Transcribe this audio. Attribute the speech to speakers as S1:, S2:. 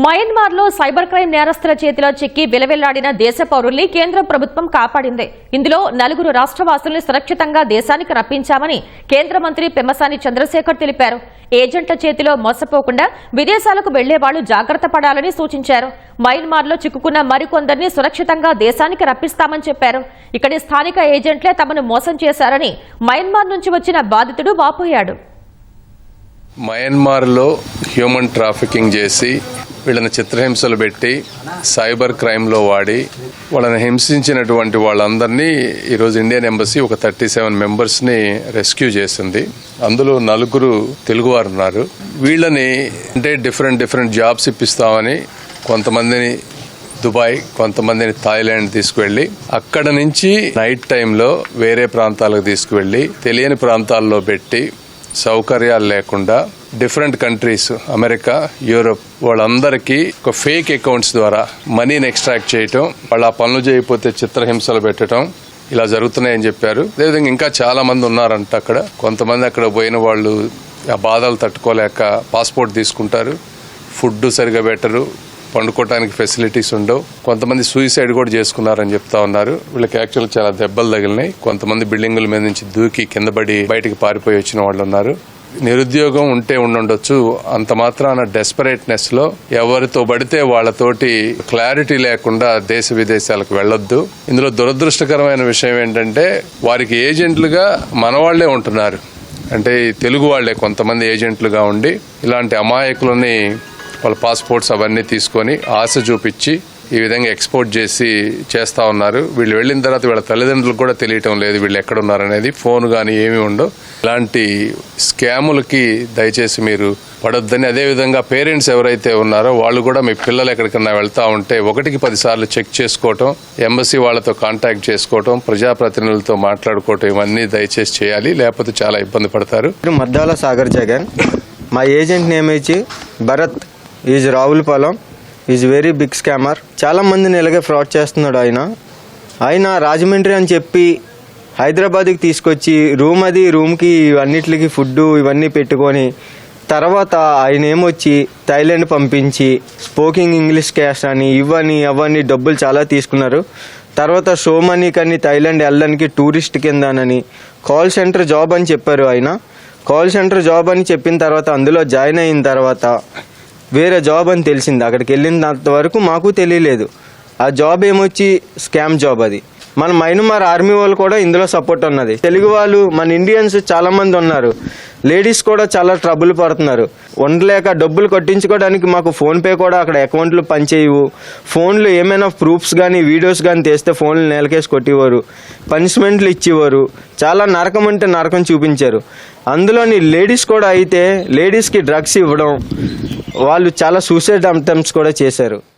S1: మయన్మార్లో cyber crime నేరస్తుల చేతిలో చిక్కి విలవిల్లాడిన దేశ పౌరుల్ని కేంద్ర ప్రభుత్వం కాపాడింది. ఇందులో నలుగురు రాష్ట్రవాసుల్ని సురక్షితంగా దేశానికి రప్పించామని కేంద్ర మంత్రి పెమ్మసాని చంద్రశేఖర్ తెలిపారు. ఏజెంట్ల చేతిలో మోసపోకుండా విదేశాలకు వెళ్ళేవాళ్ళు జాగ్రత్త పడాలని సూచించారు. మయన్మార్లో చిక్కుకున్న మరికొందరిని సురక్షితంగా దేశానికి రప్పిస్తామని చెప్పారు. ఇక్కడి స్థానిక ఏజెంట్లే తమను మోసం చేశారని మయన్మార్ నుంచి వచ్చిన బాధితుడు వాపోయాడు.
S2: మయన్మార్లో హ్యూమన్ ట్రాఫికింగ్ చేసి వీళ్ళని చిత్రహింసలు పెట్టి సైబర్ క్రైమ్లో వాడి వాళ్ళని హింసించినటువంటి వాళ్ళందరినీ ఈరోజు ఇండియన్ ఎంబసీ ఒక థర్టీ సెవెన్ మెంబర్స్ని రెస్క్యూ చేసింది. అందులో నలుగురు తెలుగువారు ఉన్నారు. వీళ్ళని అంటే డిఫరెంట్ డిఫరెంట్ జాబ్స్ ఇప్పిస్తామని కొంతమందిని దుబాయ్ కొంతమందిని థాయిలాండ్ తీసుకువెళ్ళి అక్కడ నుంచి నైట్ టైంలో వేరే ప్రాంతాలకు తీసుకువెళ్ళి తెలియని ప్రాంతాల్లో పెట్టి సౌకర్యాలు లేకుండా డిఫరెంట్ కంట్రీస్ అమెరికా యూరోప్ వాళ్ళందరికీ ఒక ఫేక్ అకౌంట్స్ ద్వారా మనీని ఎక్స్ట్రాక్ట్ చేయటం వాళ్ళు ఆ పనులు చేయకపోతే చిత్రహింసలు పెట్టడం ఇలా జరుగుతున్నాయని చెప్పారు. అదేవిధంగా ఇంకా చాలా మంది ఉన్నారంట అక్కడ. కొంతమంది అక్కడ పోయిన వాళ్ళు ఆ బాధలు తట్టుకోలేక పాస్పోర్ట్ తీసుకుంటారు. ఫుడ్ సరిగా పెట్టరు. పండుకోవడానికి ఫెసిలిటీస్ ఉండవు. కొంతమంది సూసైడ్ కూడా చేసుకున్నారని చెప్తా ఉన్నారు. వీళ్ళకి యాక్చువల్ చాలా దెబ్బలు తగిలినాయి. కొంతమంది బిల్డింగుల మీద నుంచి దూకి కింద పడి బయటికి పారిపోయి వచ్చిన వాళ్ళు ఉన్నారు. నిరుద్యోగం ఉంటే ఉండుండొచ్చు. అంత మాత్రాన డెస్పరేట్నెస్లో ఎవరితో పడితే వాళ్ళతోటి క్లారిటీ లేకుండా దేశ విదేశాలకు వెళ్ళొద్దు. ఇందులో దురదృష్టకరమైన విషయం ఏంటంటే వారికి ఏజెంట్లుగా మనవాళ్ళే ఉంటున్నారు. అంటే తెలుగు వాళ్ళే కొంతమంది ఏజెంట్లుగా ఉండి ఇలాంటి అమాయకులని వాళ్ళ పాస్పోర్ట్స్ అవన్నీ తీసుకొని ఆశ చూపించి ఈ విధంగా ఎక్స్పోర్ట్ చేసి చేస్తా ఉన్నారు. వీళ్ళు వెళ్ళిన తర్వాత వీళ్ళ తల్లిదండ్రులకు కూడా తెలియటం లేదు వీళ్ళు ఎక్కడ ఉన్నారనేది ఫోన్ కానీ ఏమీ ఉండవు. ఇలాంటి స్కాములకి దయచేసి మీరు పడొద్దని. అదేవిధంగా పేరెంట్స్ ఎవరైతే ఉన్నారో వాళ్ళు కూడా మీ పిల్లలు ఎక్కడికన్నా వెళ్తా ఉంటే ఒకటికి పదిసార్లు చెక్ చేసుకోవటం ఎంబసీ వాళ్ళతో కాంటాక్ట్ చేసుకోవటం ప్రజాప్రతినిధులతో మాట్లాడుకోవటం ఇవన్నీ దయచేసి చేయాలి. లేకపోతే చాలా ఇబ్బంది పడతారు.
S3: మద్దాల సాగర్ జగన్ మా ఏజెంట్ నేమ్ వచ్చి Bharat is Ravulapalem is very big scammer. చాలా మందిని ఇలాగే ఫ్రాడ్ చేస్తున్నాడు ఆయన. ఆయన రాజమండ్రి అని చెప్పి హైదరాబాద్కి తీసుకొచ్చి రూమ్ అది రూమ్కి అన్నిటికి ఫుడ్ ఇవన్నీ పెట్టుకొని తర్వాత ఆయన ఏమొచ్చి థైలాండ్ పంపించి స్పోకింగ్ ఇంగ్లీష్ క్యాష్ అని ఇవని అవన్నీ డబ్బులు చాలా తీసుకున్నారు. తర్వాత షో మనీ కానీ థైలాండ్ వెళ్ళడానికి టూరిస్ట్ కిందనని కాల్ సెంటర్ జాబ్ అని చెప్పారు ఆయన. కాల్ సెంటర్ జాబ్ అని చెప్పిన తర్వాత అందులో జాయిన్ అయిన తర్వాత వేరే జాబ్ అని తెలిసింది. అక్కడికి వెళ్ళినంత వరకు మాకు తెలియలేదు. ఆ జాబ్ ఏమొచ్చి? స్కామ్ జాబ్ అది. మన మైనమార్ ఆర్మీ వాళ్ళు కూడా ఇందులో సపోర్ట్ ఉన్నది. తెలుగు వాళ్ళు మన ఇండియన్స్ చాలా మంది ఉన్నారు. లేడీస్ కూడా చాలా ట్రబుల్ పడుతున్నారు. ఉండలేక డబ్బులు కట్టించుకోవడానికి మాకు ఫోన్పే కూడా అక్కడ అకౌంట్లు పనిచేయవు. ఫోన్లు ఏమైనా ప్రూఫ్స్ కానీ వీడియోస్ కానీ తెస్తే ఫోన్లు నేలకేసి కొట్టేవారు. పనిష్మెంట్లు ఇచ్చేవారు. చాలా నరకం అంటే నరకం చూపించారు. అందులోని లేడీస్ కూడా అయితే లేడీస్కి డ్రగ్స్ ఇవ్వడం వాళ్ళు చాలా సూసైడ్ అటెంప్ట్స్ కూడా చేశారు.